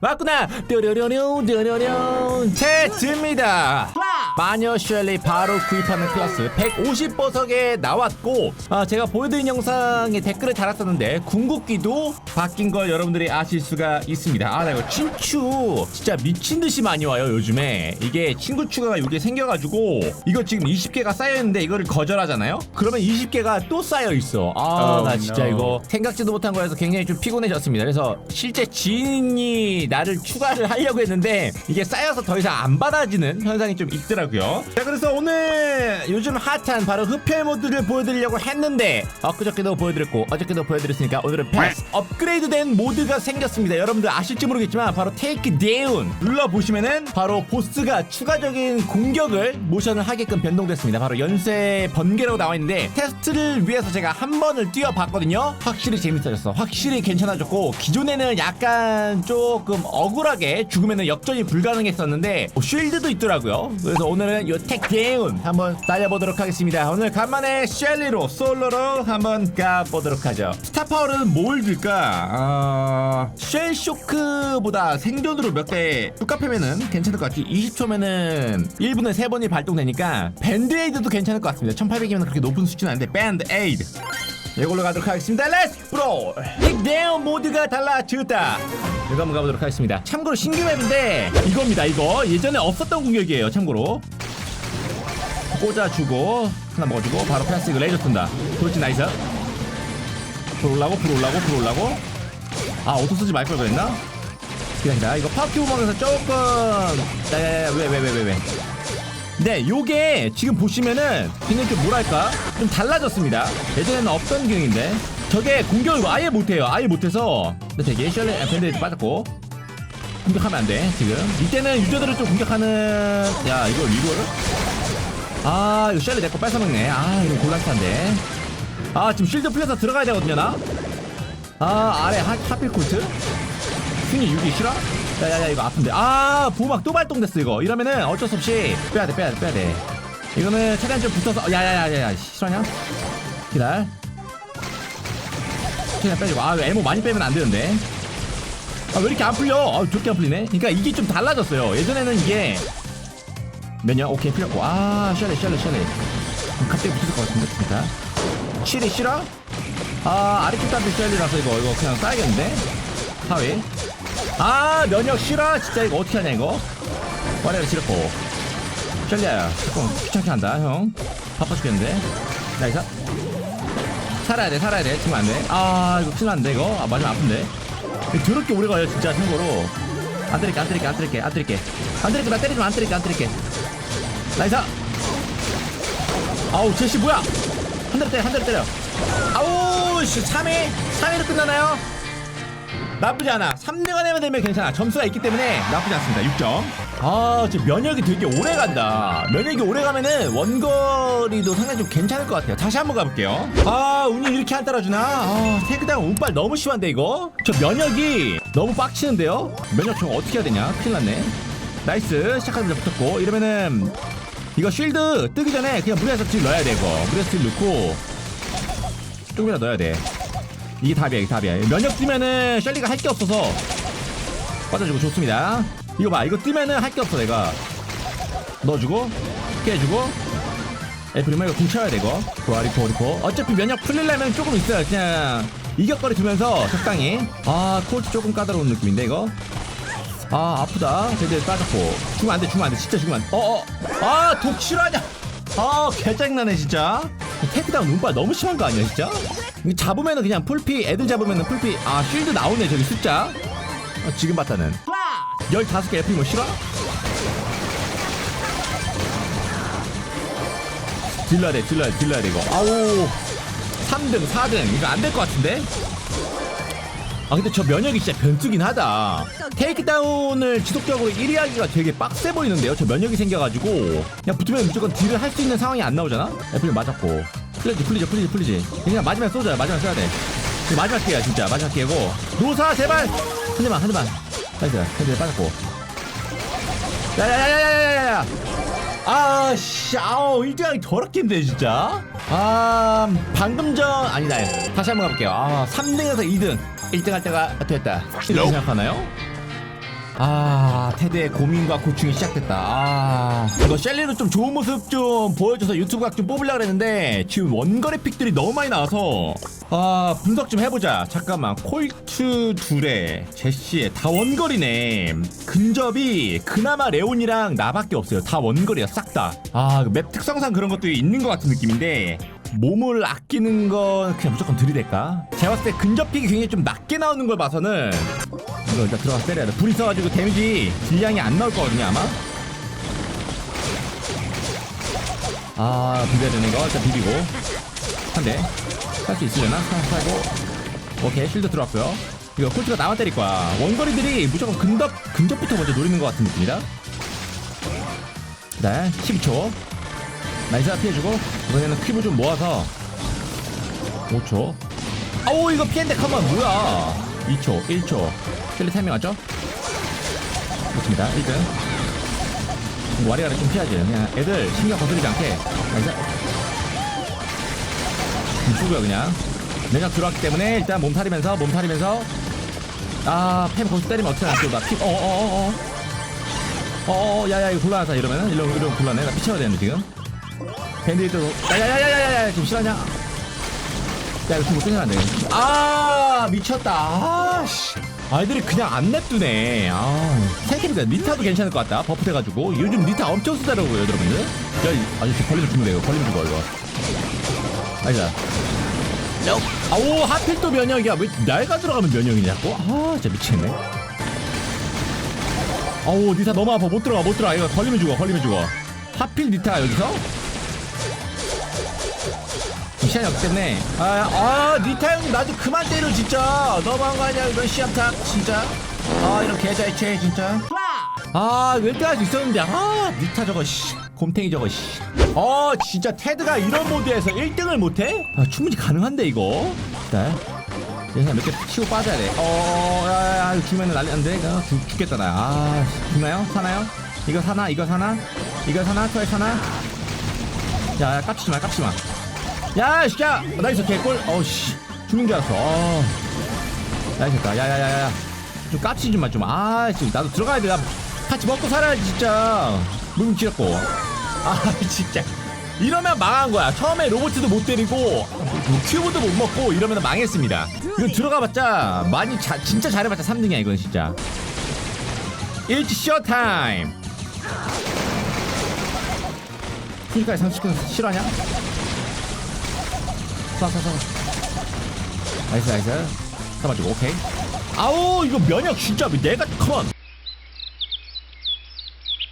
맞구나. 뾰로로룡 뾰로룡 제즈입니다. 마녀 쉘리 바로 구입하는 클래스 150보석에 나왔고 아, 제가 보여드린 영상에 댓글을 달았었는데 궁극기도 바뀐 걸 여러분들이 아실 수가 있습니다. 아 나 이거 친추 진짜 미친듯이 많이 와요 요즘에. 이게 친구 추가가 이게 생겨가지고 이거 지금 20개가 쌓여있는데 이거를 거절하잖아요? 그러면 20개가 또 쌓여있어. 아나 Oh, 진짜 no. 이거 생각지도 못한 거라서 굉장히 좀 피곤해졌습니다. 그래서 실제 지인이 나를 추가를 하려고 했는데 이게 쌓여서 더 이상 안 받아지는 현상이 좀 있더라고요. 자, 그래서 오늘 요즘 핫한 바로 흡혈 모드를 보여드리려고 했는데 엊그저께도 보여드렸고 어저께도 보여드렸으니까 오늘은 패스 업그레이드된 모드가 생겼습니다. 여러분들 아실지 모르겠지만 바로 테이크 데운 눌러 보시면은 바로 보스가 추가적인 공격을 모션을 하게끔 변동됐습니다. 바로 연쇄 번개라고 나와 있는데 테스트를 위해서 제가 한 번을 뛰어봤거든요. 확실히 재밌어졌어. 확실히 괜찮아졌고 기존에는 약간 조금 억울하게 죽으면 역전이 불가능했었는데 뭐 쉴드도 있더라고요. 그래서 오늘은 요 택데운 한번 달려보도록 하겠습니다. 오늘 간만에 셸리로 솔로로 한번 가보도록 하죠. 스타 파워는 뭘 들까? 아... 쉘 쇼크보다 생존으로 몇대 뚜까 패면은 괜찮을 것 같지. 20초면은 1분에 3번이 발동되니까 밴드에이드도 괜찮을 것 같습니다. 1800이면 그렇게 높은 수치는 아닌데 밴드에이드. 이걸로 가도록 하겠습니다. 렛츠 브로! 빅데어 모드가 달라졌다. 이거 한번 가보도록 하겠습니다. 참고로 신규 맵인데 이겁니다. 이거 예전에 없었던 공격이에요. 참고로 꽂아주고 하나 먹어주고 바로 패스이그 레이저 뜬다. 돌진 나이스. 불 올라고 불 올라고 불 올라고. 아 오토 쓰지 말걸 그랬나? 기다리다. 이거 파워 큐브 먹에서 조금 야야야 왜왜 왜 왜 왜? 네, 요게 지금 보시면은 굉장히 좀 뭐랄까 좀 달라졌습니다. 예전에는 없던 기능인데 저게 공격을 아예 못해요. 아예 못해서 근데 되게 셜레 밴드에도 빠졌고 공격하면 안 돼. 지금 이때는 유저들을 좀 공격하는 야 이거 리로를 아 이거 셜레 내거 뺏어먹네. 아 이거 곤란한데. 아 지금 실드 풀려서 들어가야 되거든요 나. 아 아래 하, 하필 콜트 승리 6이 싫어? 야야야 이거 아픈데 아 보호막 또 발동됐어 이거 이러면은 어쩔 수 없이 빼야돼 빼야돼 빼야돼 이거는 최대한 좀 붙어서 야야야야야 싫어냐? 기다려 최대한 빼주고 아 에모 많이 빼면 안 되는데. 아 왜 이렇게 안 풀려? 아 좋게 안 풀리네. 그러니까 이게 좀 달라졌어요. 예전에는 이게 몇냐? 오케이 풀렸고. 아 샬레 샬레 샬레 갑자기 붙을 것 같은데 진짜. 칠이 싫어? 아 아래쪽한테 샬리라서 이거 이거 그냥 쌓야겠는데? 하위 아 면역 싫어 진짜 이거 어떻게 하냐 이거? 와리가리 싫었고. 셜리야 조금 귀찮게 한다 형. 바빠 죽겠는데? 나이스 살아야 돼 살아야 돼. 지금 안돼 아 이거 큰일 났는데 이거? 아 맞으면 아픈데. 이거 더럽게 오래 가요 진짜 참고로. 안 때릴게 안 때릴게 안 때릴게 안 때릴게. 안 때릴게 나 때리지 마안 때릴게 안 때릴게. 나이스! 아우 제시 뭐야? 한 대를 때려 한 대를 때려. 아우 씨 3회 3회로 끝나나요? 나쁘지 않아. 3대가 내면 되면 괜찮아. 점수가 있기 때문에 나쁘지 않습니다. 6점 아 지금 면역이 되게 오래 간다. 면역이 오래 가면은 원거리도 상당히 좀 괜찮을 것 같아요. 다시 한번 가볼게요. 아 운이 이렇게 안 따라주나? 아 태그당 운빨 너무 심한데 이거? 저 면역이 너무 빡치는데요? 면역 좀 어떻게 해야 되냐? 큰일 났네. 나이스. 시작하자마자 붙었고 이러면은 이거 쉴드 뜨기 전에 그냥 물에서 딜 넣어야 돼 이거. 물에서 딜 넣고 조금이라도 넣어야 돼. 이게 답이야 이게 답이야. 면역 뜨면은 셜리가 할 게 없어서 빠져주고 좋습니다 이거 봐 이거 뜨면은 할 게 없어 내가. 넣어주고 깨주고. 에프리만 이거 궁쳐야 돼 이거. 좋아 리포 리포 어차피 면역 풀리려면 조금 있어요 그냥. 이격거리 두면서 적당히. 아 콜트 조금 까다로운 느낌인데 이거. 아 아프다. 제대 빠졌고. 죽으면 안돼 죽으면 안돼. 진짜 죽으면 안돼. 어어. 아 독실하냐. 아 개짜증나네 진짜. 테이크다운 운빨 너무 심한 거 아니야 진짜? 잡으면은 그냥 풀피 애들 잡으면은 풀피. 아 쉴드 나오네 저기 숫자. 어, 지금 봤다는 15개 F 뭐 싫어? 딜러야 돼 딜러야 돼 딜러야 돼 이거. 아우 3등 4등. 이거 안 될 것 같은데? 아 근데 저 면역이 진짜 변수긴 하다. 테이크다운을 지속적으로 1위 하기가 되게 빡세 보이는데요? 저 면역이 생겨가지고. 그냥 붙으면 무조건 딜을 할 수 있는 상황이 안 나오잖아? 애플이 맞았고. 풀리지 풀리지 풀리지 풀리지. 그냥 마지막에 쏘자 마지막에 쏴야 돼. 마지막 기회야 진짜. 마지막 기회고. 노사 제발! 한 대만 한 대만 나이스 헤드 빠졌고. 야야야야야야야! 아씨 아우 1등하기 더럽게 힘드네 진짜? 아 방금 전 아니다. 다시 한번 가볼게요. 아 3등에서 2등. 1등 할 때가 됐다. 이렇게 생각하나요? 아 테드의 고민과 고충이 시작됐다. 아 이거 셸리로 좀 좋은 모습 좀 보여줘서 유튜브 각 좀 뽑으려고 그랬는데 지금 원거리 픽들이 너무 많이 나와서. 아 분석 좀 해보자. 잠깐만. 콜트 둘에 제시에 다 원거리네. 근접이 그나마 레온이랑 나밖에 없어요. 다 원거리야. 싹다아 맵 특성상 그런 것도 있는 것 같은 느낌인데 몸을 아끼는 건 그냥 무조건 들이댈까? 제가 봤을 때 근접 픽이 굉장히 좀 낮게 나오는 걸 봐서는 이거 일단 들어가서 때려야 돼. 불 있어가지고 데미지 딜량이 안 나올 거거든요, 아마. 아, 비벼야 되는 거. 일단 비비고. 한 대. 살수 있으려나? 사- 살고. 오케이, 실드 들어왔고요. 이거 콜트가 나만 때릴 거야. 원거리들이 무조건 근접, 근접부터 먼저 노리는 것 같은 느낌이다. 네, 12초. 나이스 피해주고. 이번에는 퀴브 좀 모아서. 5초. 아우, 이거 피했는데, 컴온, 뭐야. 2초, 1초. 셀리 타이밍 맞죠? 좋습니다. 1등. 와리가리 좀 피하지. 그냥 애들 신경 거슬리지 않게. 죽어요, 그냥. 내가 들어왔기 때문에 일단 몸 타리면서, 몸 타리면서. 아, 팸 거기서 때리면 어떻게 나죠? 나 피, 어어어어. 어어, 야야, 이거 곤란하다. 이러면은, 이러면, 이러면 곤란해. 나 피쳐야 되는데, 지금. 밴드도, 야야야야야야, 지금 실화냐? 야, 이거 지금 끊으면 안 돼. 아, 미쳤다. 아, 씨. 아이들이 그냥 안 냅두네. 아, 생각해보니까 니타도 괜찮을 것 같다. 버프 돼가지고. 요즘 니타 엄청 쓰더라고요, 여러분들. 야, 이- 아저씨 걸리면 죽는다, 이거. 걸리면 죽어, 이거. 아니다. 아오, 하필 또 면역이야. 왜 날가 들어가면 면역이냐, 자꾸? 아, 진짜 미치겠네. 아우, 니타 너무 아파. 못 들어가, 못 들어가. 이거 걸리면 죽어, 걸리면 죽어. 하필 니타가 여기서? 시간이 없기 때문에 아, 아 니타 형 나도 그만 때려 진짜 너무한 거 아니야 이런 시합탁 진짜 아 이런 계좌이체 진짜 아 1등 할수 있었는데 아 니타 저거 씨 곰탱이 저거 씨어 진짜 테드가 이런 모드에서 1등을 못해? 아 충분히 가능한데 이거 네 그냥 몇개 치고 빠져야 돼 어 야야야 이거 죽으면 난리 안돼 죽, 죽겠다 나아 죽나요? 사나요? 이거 사나? 이거 사나? 이거 사나? 토에 사나? 야 야 깝치지 마 깝치지 마 야, 씨야! 나이스 개꿀. 어우 씨. 죽는 줄 알았어. 어. 나이스다. 야야 야 야. 좀 까치 좀 마, 좀. 아, 지금 나도 들어가야 돼. 나 같이 먹고 살아야지, 진짜. 물금 지렸고. 아, 진짜. 이러면 망한 거야. 처음에 로봇도 못 때리고, 뭐 큐브도 못 먹고, 이러면 망했습니다. 이거 들어가봤자, 많이 자, 진짜 잘해봤자 3등이야, 이건 진짜. 일치 쇼타임! 풀까지 상식은 실화냐? 쏴쏴쏴 나이스 나이스. 잡아주고 오케이. 아우 이거 면역 진짜 내가 컴온.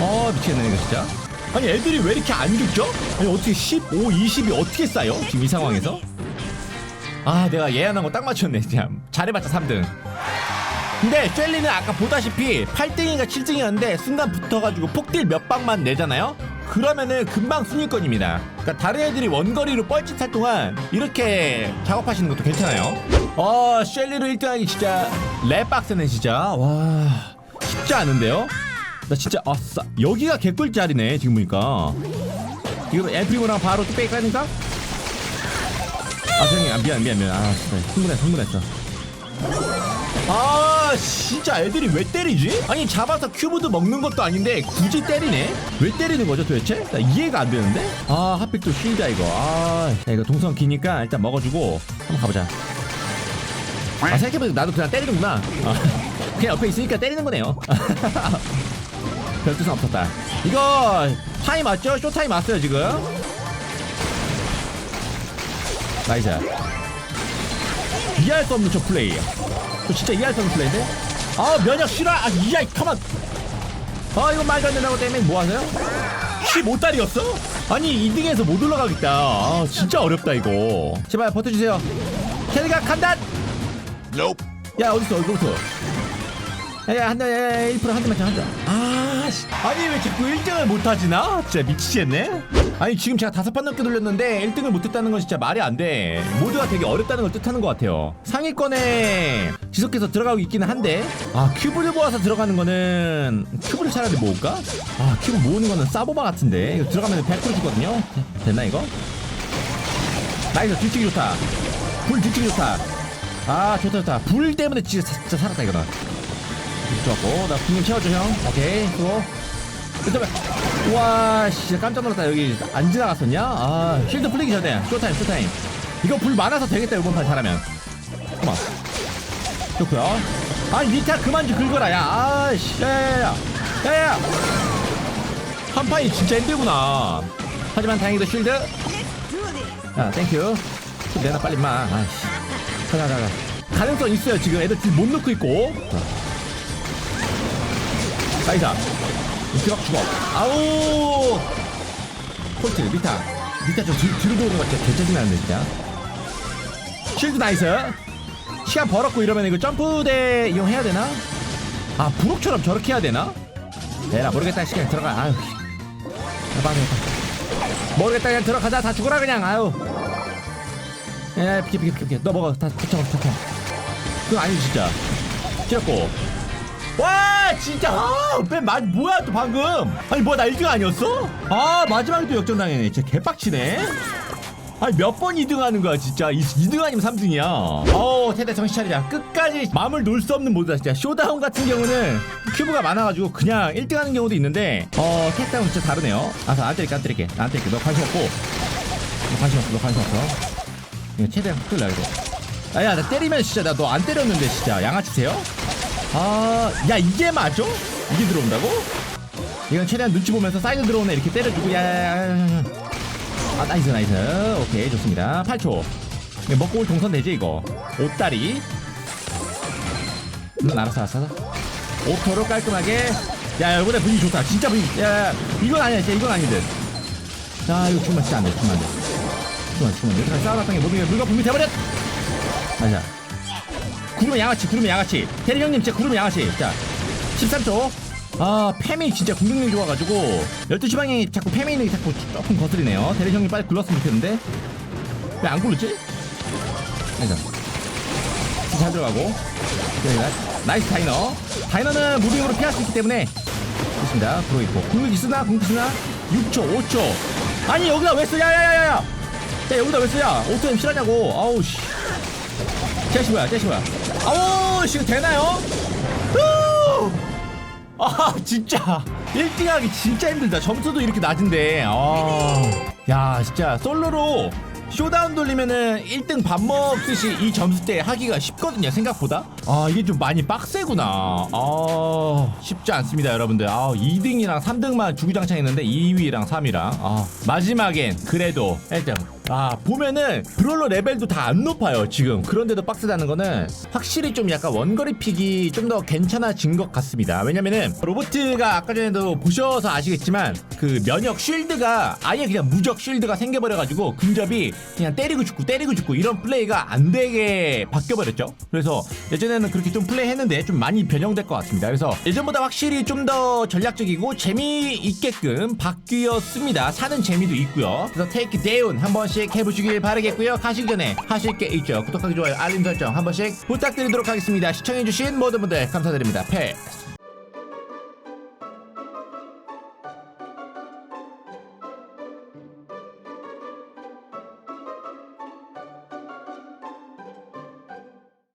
어 미치겠네 이거 진짜. 아니 애들이 왜 이렇게 안 죽죠? 아니 어떻게 15, 20이 어떻게 쌓여? 지금 이 상황에서? 아 내가 예언한 거 딱 맞췄네 진짜 잘해봤자 3등. 근데 젤리는 아까 보다시피 8등인가 7등이었는데 순간 붙어가지고 폭딜 몇 방만 내잖아요? 그러면은 금방 순위권입니다. 그러니까 다른 애들이 원거리로 뻘짓할 동안 이렇게 작업하시는 것도 괜찮아요. 어, 셸리로 1등하기 진짜 랩박스네 진짜. 와, 쉽지 않은데요? 나 진짜 아싸 여기가 개꿀 자리네 지금 보니까. 이거 엘프리고랑 바로 뚝배기 까니까? 아, 선생님, 아, 미안, 미안, 미안. 아, 진짜 흥분했어, 흥분했어. 아 진짜 애들이 왜 때리지? 아니 잡아서 큐브도 먹는 것도 아닌데 굳이 때리네? 왜 때리는 거죠 도대체? 나 이해가 안 되는데? 아 하필 또 쉴드야 이거 아 야, 이거 동선 기니까 일단 먹어주고 한번 가보자 아 생각해보니까 나도 그냥 때리는구나 아, 그냥 옆에 있으니까 때리는 거네요 별 뜻은 없었다 이거 타임 맞죠? 쇼타임 왔어요 지금 나이스 이해할 수 없는 저 플레이. 저 진짜 이해할 수 없는 플레이인데? 아 면역 실화 아 이야 가만 아 이거 말도 안 된다고 때문에 뭐 하세요? 15달이었어? 아니 2등에서 못 올라가겠다. 아 진짜 어렵다 이거. 제발 버텨주세요. 캐리가 간다! 야 어딨어 어디부터 야야 한대 1%한 대만 한 대. 아 씨. 아니 왜 자꾸 1등을 못하지 나? 진짜 미치겠네 아니 지금 제가 다섯 판 넘게 돌렸는데 1등을 못했다는 건 진짜 말이 안 돼. 모두가 되게 어렵다는 걸 뜻하는 것 같아요. 상위권에 지속해서 들어가고 있기는 한데 아 큐브를 모아서 들어가는 거는 큐브를 차라리 모을까? 아 큐브 모으는 거는 사보바 같은데. 이거 들어가면 100% 주거든요. 됐나 이거? 나이스 뒤치기 좋다. 불 뒤치기 좋다. 아 좋다 좋다. 불 때문에 진짜, 진짜 살았다 이거는. 좋았고 나 국민 채워줘 형. 오케이 수고. 잠깐만 와 진짜 깜짝 놀랐다. 여기 안 지나갔었냐? 아 쉴드 풀리기 전에. 쇼타임 쇼타임. 이거 불 많아서 되겠다 이번 판 잘하면. 잠깐만. 좋고요. 아니 리타 그만 좀 긁어라 야. 아씨 야야 야. 야 야 한 판이 진짜 힘들구나. 하지만 다행히도 쉴드. 야 땡큐. 좀 내놔 빨리 마. 아이씨. 가자 가자. 가능성 있어요 지금. 애들 딜못 넣고 있고. 나이사 이렇게 죽어 아우! 폴트 리타. 리타 좀 뒤, 뒤로 도는 거 진짜 개짜증나는데 진짜 쉴드 나이스. 시간 벌었고 이러면 이거 점프대 이용해야 되나? 아 브록처럼 저렇게 해야 되나? 에라 모르겠다. 시간 들어가. 아유. 해봐 해봐 모르겠다. 그냥 들어가자. 다 죽어라 그냥. 아유. 에 비켜 비켜 비켜 너 먹어 다 터쳐 터쳐 그거 아니지 진짜. 찌렸고 와 진짜. 아맨 마 뭐야 또 방금? 아니 뭐야 나 1등 아니었어? 아 마지막에 또 역전당했네. 진짜 개빡치네. 아니 몇 번 2등 하는 거야 진짜. 2, 2등 아니면 3등이야. 어우 태대 정신 차리자. 끝까지 마음을 놓을 수 없는 모드다 진짜. 쇼다운 같은 경우는 큐브가 많아가지고 그냥 1등 하는 경우도 있는데 어 태다운 진짜 다르네요. 아서 안 때릴게 안 때릴게. 안 때릴게. 너 관심 없고. 너 관심 없어 너 관심 없어. 이거 최대한 끌라 이거 아야 나 때리면 진짜 나 너 안 때렸는데 진짜. 양아치세요? 아, 야 이게 맞아? 이게 들어온다고? 이건 최대한 눈치 보면서 사이드 들어오네 이렇게 때려주고 야야야야. 아 나이스 나이스. 오케이 좋습니다. 8초. 이거 먹고 올 동선 되지 이거. 옷다리. 음 알았어 알았어. 오토로 깔끔하게. 야 이번에 분위기 좋다. 진짜 분위기. 야, 야 이건 아니야 진짜 이건 아니듯. 자 이거 정말 진짜 안돼 정말 안돼. 정말 정말 여기까지 쌓아놨던 게 몸이 물과 분이 돼버렸. 맞아. 구름의 양아치 구름의 양아치. 대리 형님 진짜 구름의 양아치. 자 13초. 아 팸이 진짜 공격력이 좋아가지고 12시 방향이 자꾸 팸에 있는 게 자꾸 조금 거슬리네요. 대리 형님 빨리 굴렀으면 좋겠는데. 왜 안 굴렀지? 아니다. 잘 들어가고. 네, 나- 나이스 다이너. 다이너는 무빙으로 피할 수 있기 때문에. 좋습니다. 들어 있고. 공격이 쓰나 공격이 쓰나. 6초 5초. 아니 여기다 왜 써? 야야야야야. 야 여기다 왜 써야 오토엠 실하냐고. 아우 씨 쟤시 뭐야 쟤시 뭐야. 아우 지금 되나요? 후! 아 진짜. 1등하기 진짜 힘들다. 점수도 이렇게 낮은데. 아 야 진짜. 솔로로 쇼다운 돌리면은 1등 밥 먹듯이 이 점수대 하기가 쉽거든요 생각보다. 아 이게 좀 많이 빡세구나. 아 쉽지 않습니다 여러분들. 아 2등이랑 3등만 주구장창 했는데 2위랑 3위랑. 아 마지막엔 그래도 1등 아 보면은 브롤러 레벨도 다 안 높아요 지금. 그런데도 빡세다는 거는 확실히 좀 약간 원거리 픽이 좀 더 괜찮아진 것 같습니다. 왜냐면은 로보트가 아까 전에도 보셔서 아시겠지만 그 면역 쉴드가 아예 그냥 무적 쉴드가 생겨버려가지고 근접이 그냥 때리고 죽고 때리고 죽고 이런 플레이가 안 되게 바뀌어버렸죠. 그래서 예전에는 그렇게 좀 플레이했는데 좀 많이 변형될 것 같습니다. 그래서 예전보다 확실히 좀 더 전략적이고 재미있게끔 바뀌었습니다. 사는 재미도 있고요. 그래서 테이크 데운 한 번씩 해보시길 바라겠고요. 가시기 전에 하실 게 있죠? 구독하기 좋아요 알림 설정 한 번씩 부탁드리도록 하겠습니다. 시청해주신 모든 분들 감사드립니다. 패스